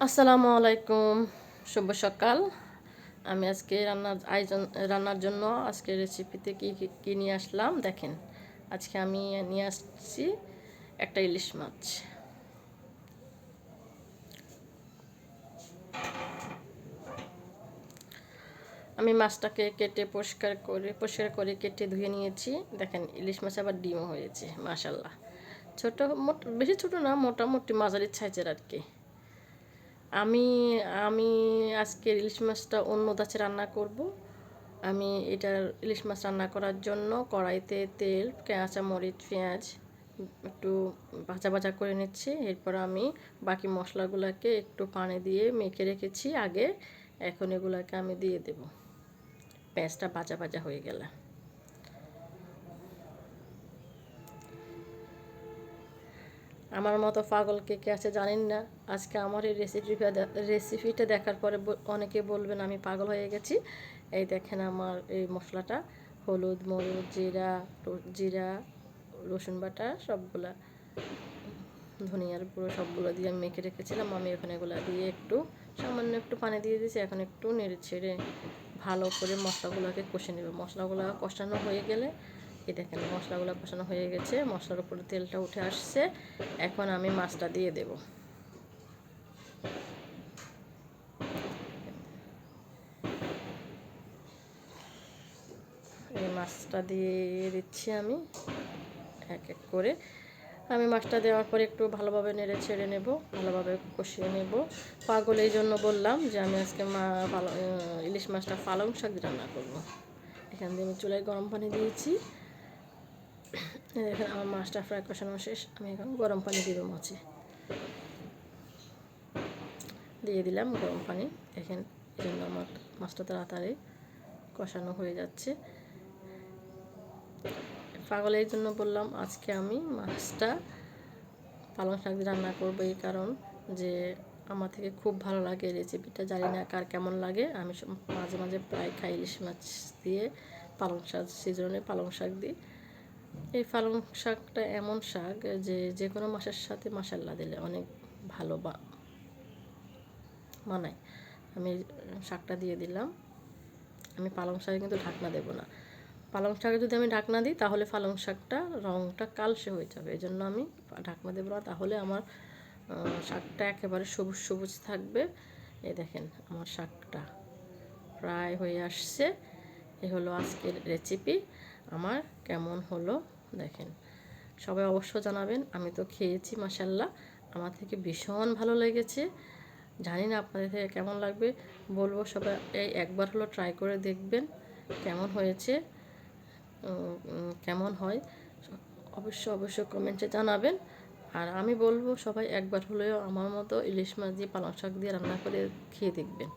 আসসালামু আলাইকুম, শুভ সকাল। আমি আজকে রান্নার আয়োজন, রান্নার জন্য আজকে রেসিপিতে কী, কী- নিয়ে আসলাম? দেখেন, আজকে আমি নিয়ে আসছি একটা ইলিশ মাছ। আমি মাছটাকে কেটে পরিষ্কার করে পরিষ্কার করে কেটে ধুয়ে নিয়েছি। দেখেন, ইলিশ মাছ আবার ডিমও হয়েছে মাশাল্লাহ ছোটো, মোট, বেশি ছোটো না, মোটামুটি মাঝারি সাইজের আর কি। আমি আমি আজকে ইলিশ মাছটা অন্য দাচে রান্না করব। আমি এটার ইলিশ মাছ রান্না করার জন্য কড়াইতে তেল, কাঁচা মরিচ, পেঁয়াজ একটু ভাজা ভাজা করে নিচ্ছি। এরপর আমি বাকি মশলাগুলোকে একটু পানি দিয়ে মেখে রেখেছি। আগে এখন এগুলোকে আমি দিয়ে দেব। পেঁয়াজটা ভাজা ভাজা হয়ে গেলে। আমার মতো পাগল কে কে আছে জানেন না? আজকে আমার এই রেসিপিটা রেসিপিটা দেখার পরে অনেকে বলবেন আমি পাগল হয়ে গেছি। এই দেখেন আমার এই মশলাটা, হলুদ, মরিচ, জিরা জিরা, রসুন বাটা সবগুলা, ধনিয়ার গুঁড়ো সবগুলো দিয়ে আমি মেখে রেখেছিলাম। আমি এখন এগুলো দিয়ে একটু, সামান্য একটু পানি দিয়ে দিয়েছি। এখন একটু নেড়ে ছেড়ে ভালো করে মশলাগুলোকে কষে নেবে। মশলাগুলো কষানো হয়ে গেলে এই দেখেন মশলাগুলো কষানো হয়ে গেছে, মশলার উপরে তেলটা উঠে আসছে। এখন আমি মাছটা দিয়ে দেব। এই মাছটা দিয়ে দিচ্ছি আমি এক এক করে। আমি মাছটা দেওয়ার পরে একটু ভালোভাবে নেড়ে ছেড়ে নেব, ভালোভাবে কষিয়ে নেব। পাগল এই জন্য বললাম যে আমি আজকে মা ইলিশ মাছটা পালং শাক রান্না করব। এখান দিয়ে আমি চুলায় গরম পানি দিয়েছি। এখানে আমার মাছটা ফ্রাই কষানো শেষ, আমি এখন গরম পানি দিব মাছে। দিয়ে দিলাম গরম পানি, দেখেন এই জন্য আমার মাছটা তাড়াতাড়ি কষানো হয়ে যাচ্ছে। পাগলের জন্য বললাম আজকে আমি মাছটা পালং শাক দিয়ে রান্না করব এই কারণ যে আমার থেকে খুব ভালো লাগে রেসিপিটা জানি না কার কেমন লাগে। আমি মাঝে মাঝে প্রায় খাই ইলিশ মাছ দিয়ে পালং শাক সিজনে পালং শাক দিই। এই পালং শাকটা এমন শাক যে যে কোনো মাছের সাথে মশাল্লা দিলে অনেক ভালো বা মানায়। আমি শাকটা দিয়ে দিলাম। আমি পালং শাকে কিন্তু ঢাকনা দেবো না। পালং শাকে যদি আমি ঢাকনা দিই তাহলে পালং শাকটা রঙটা কালসে হয়ে যাবে। এই জন্য আমি ঢাকনা দেবো না। তাহলে আমার শাকটা একেবারে সবুজ সবুজ থাকবে। এই দেখেন আমার শাকটা প্রায় হয়ে আসছে। এ হলো আজকের রেসিপি আমার কেমন হলো দেখেন। সবাই অবশ্য জানাবেন, আমি তো খেয়েছি মাসাল্লাহ আমার থেকে ভীষণ ভালো লেগেছে। জানি না আপনাদের থেকে কেমন লাগবে, বলব সবাই এই একবার হলো ট্রাই করে দেখবেন কেমন হয়েছে কেমন হয়। অবশ্য অবশ্য কমেন্টে জানাবেন। আর আমি বলব সবাই একবার হলেও আমার মতো ইলিশ মাছ দিয়ে পালং শাক দিয়ে রান্না করে খেয়ে দেখবেন।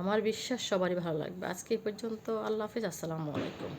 আমার বিশ্বাস সবারই ভালো লাগবে। আজকে এই পর্যন্ত আল্লাহ হাফিজ, আসসালামু আলাইকুম।